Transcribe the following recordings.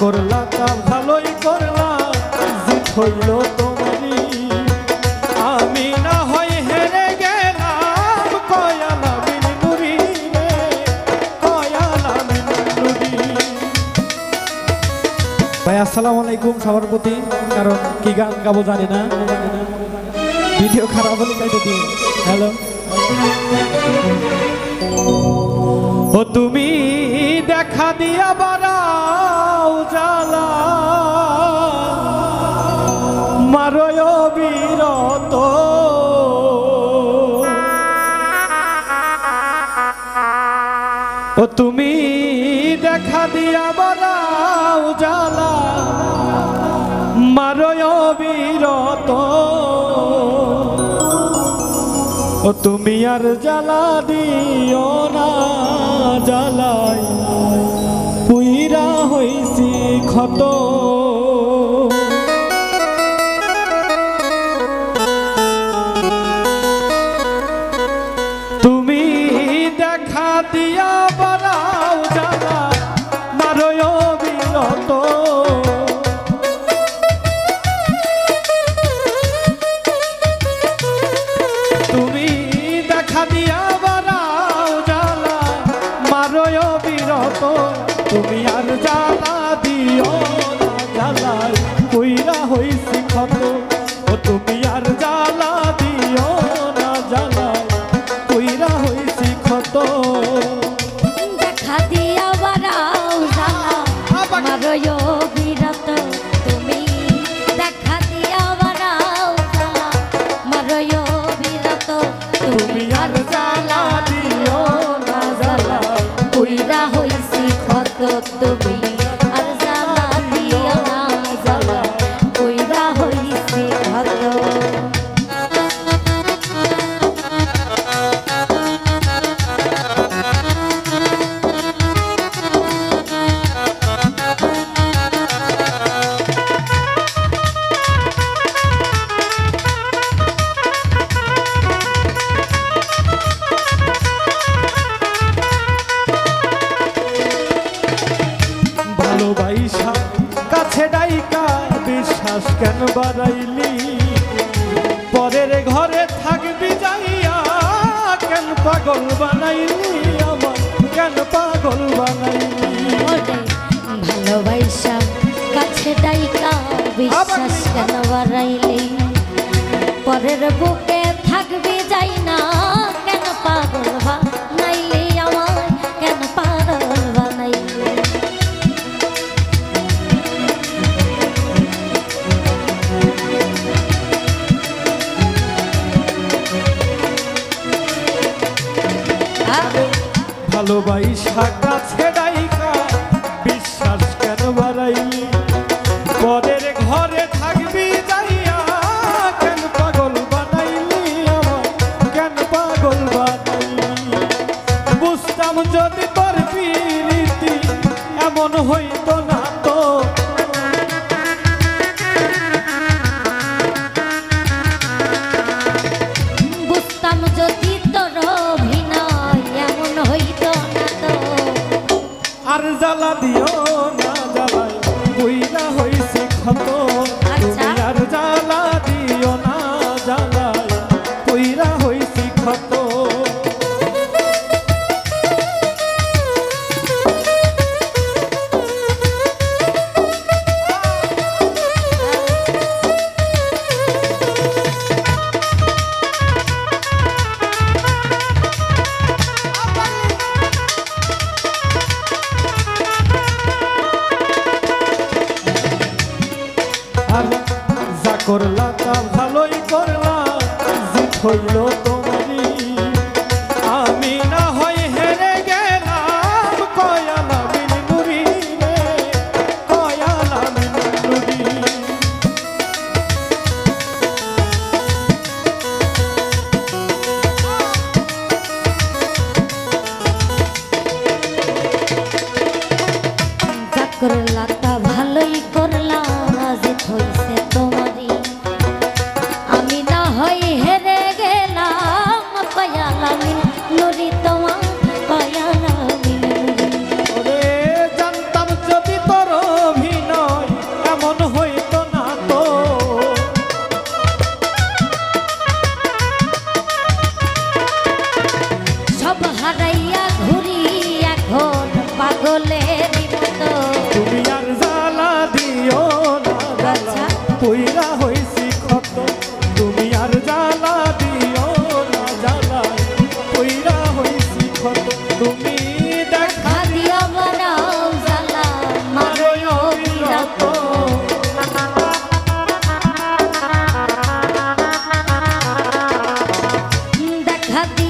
করলা তা ভালোই করলা জিত হইল তোমারই। আমি না হয় হেরে গেলাম, কয়ালা বিন নুরি রে, কয়ালা বিন নুরি। ভাই, আসসালামু আলাইকুম সবার প্রতি, কারণ কি গান গাবো জানি না। ভিডিও খারাপ হলে কেটে দিন হ্যালো? ও তুমি দেখা দিয়া বারাও জালা মারয় বিরত। ও তুমি ও তুমি আর জ্বালা দিও না জ্বালাই। পুইরা হইছি ক্ষত। কইরা হইছি ক্ষত বাড়াইলি। পরের ঘরে থাকবি যাইয়া কেন পাগল বানাইলি আমার কেন পাগল বানাইলি? ভালোবাসা কাছে ডাইকা বিশ্বাস কেন বাড়াইলি? পরের বুকে ভালোবাইসা কাছে ডাইকা, বিশ্বাস কেন বাড়াইলি? পরের ঘরে থাকবি যাইয়া, কেন পাগল বানাইলি আমার কেন পাগল বানাইলি? বুঝতাম যদি হইল তোমারই কয়ালা dejas de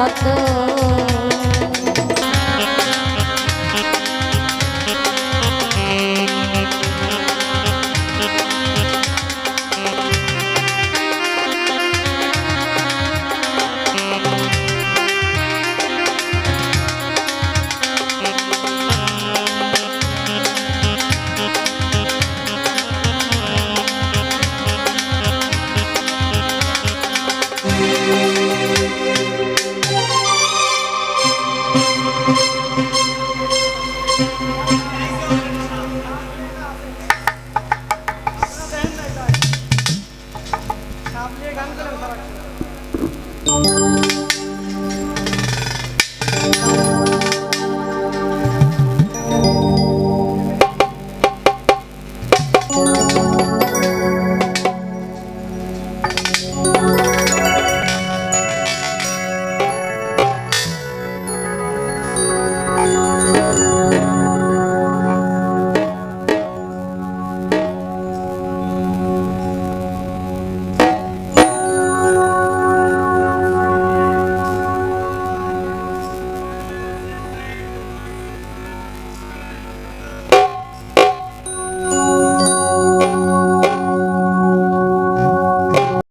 হইছি 남일 강그랑 살았지.